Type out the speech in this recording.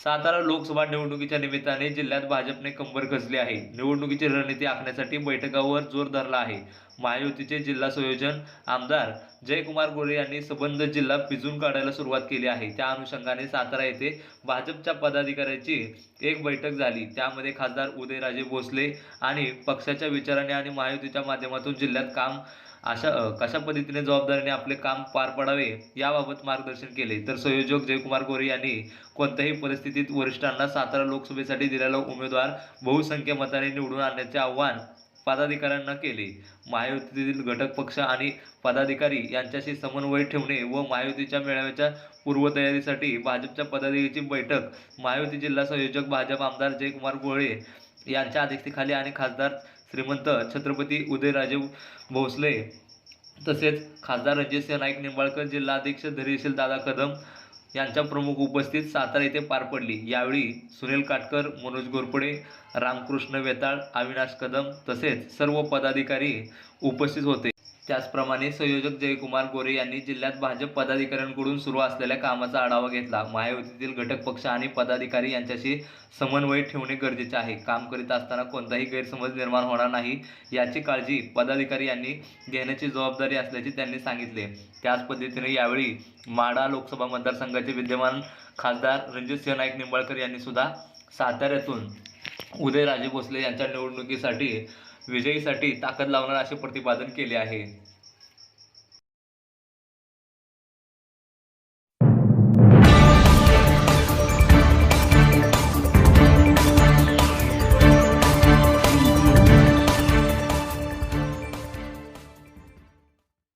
सातारा लोकसभा निवडणुकीच्या निमित्ताने जिल्ह्यात भाजपने कंबर कसली आहे. निवडणुकीची रणनीती आखण्यासाठी बैठकावर जोर धरला आहे. महायुतीचे जिल्हा संयोजन आमदार जयकुमार गोरे यांनी संबंध जिल्हा पिजून काढायला सुरुवात केली आहे. त्या अनुषंगाने सातारा येथे भाजपच्या पदाधिकाऱ्यांची एक बैठक झाली. त्यामध्ये खासदार उदयराजे भोसले आणि पक्षाच्या विचाराने आणि महायुतीच्या माध्यमातून जिल्ह्यात काम अशा कशा पद्धतीने जबाबदारीने आपले काम पार पडावे याबाबत मार्गदर्शन केले? तर संयोजक जयकुमार गोरे यांनी कोणत्याही परिस्थितीत वरिष्ठांना सातारा लोकसभेसाठी दिलेला उमेदवार बहुसंख्य मताने निवडून आणण्याचे आव्हान पदाधिकाऱ्यांना केले. महायुतीतील घटक पक्ष आणि पदाधिकारी यांच्याशी समन्वय ठेवणे व महायुतीच्या मेळाव्याच्या पूर्वतयारीसाठी भाजपच्या पदाधिकारीची बैठक महायुती जिल्हा संयोजक भाजप आमदार जयकुमार गोळे यांच्या अध्यक्षतेखाली आणि खासदार श्रीमंत छत्रपती उदयराजे भोसले तसेच खासदार रणजितसिंह नाईक निंबाळकर जिल्हाध्यक्ष धैर्यशील दादा कदम यांच्या प्रमुख उपस्थित सातारा येथे पार पडली. यावेळी सुनील काटकर मनोज गोरपडे रामकृष्ण वेताळ अविनाश कदम तसेच सर्व पदाधिकारी उपस्थित होते. त्याचप्रमाणे संयोजक जयकुमार गोरे यांनी जिल्ह्यात भाजप पदाधिकाऱ्यांकडून सुरू असलेल्या कामाचा आढावा घेतला. महायुतीतील घटक पक्ष आणि पदाधिकारी यांच्याशी समन्वय ठेवणे गरजेचे आहे. काम करीत असताना कोणताही गैरसमज निर्माण होणार नाही याची काळजी पदाधिकारी यांनी घेण्याची जबाबदारी असल्याचे त्यांनी सांगितले. त्याच पद्धतीने यावेळी माडा लोकसभा मतदारसंघाचे विद्यमान खासदार रणजितसिंह नाईक निंबाळकर यांनी सुद्धा साताऱ्यातून उदयराजे भोसले यांच्या निवडणुकीसाठी विजयीसाठी ताकद लावणार असे प्रतिपादन केले आहे.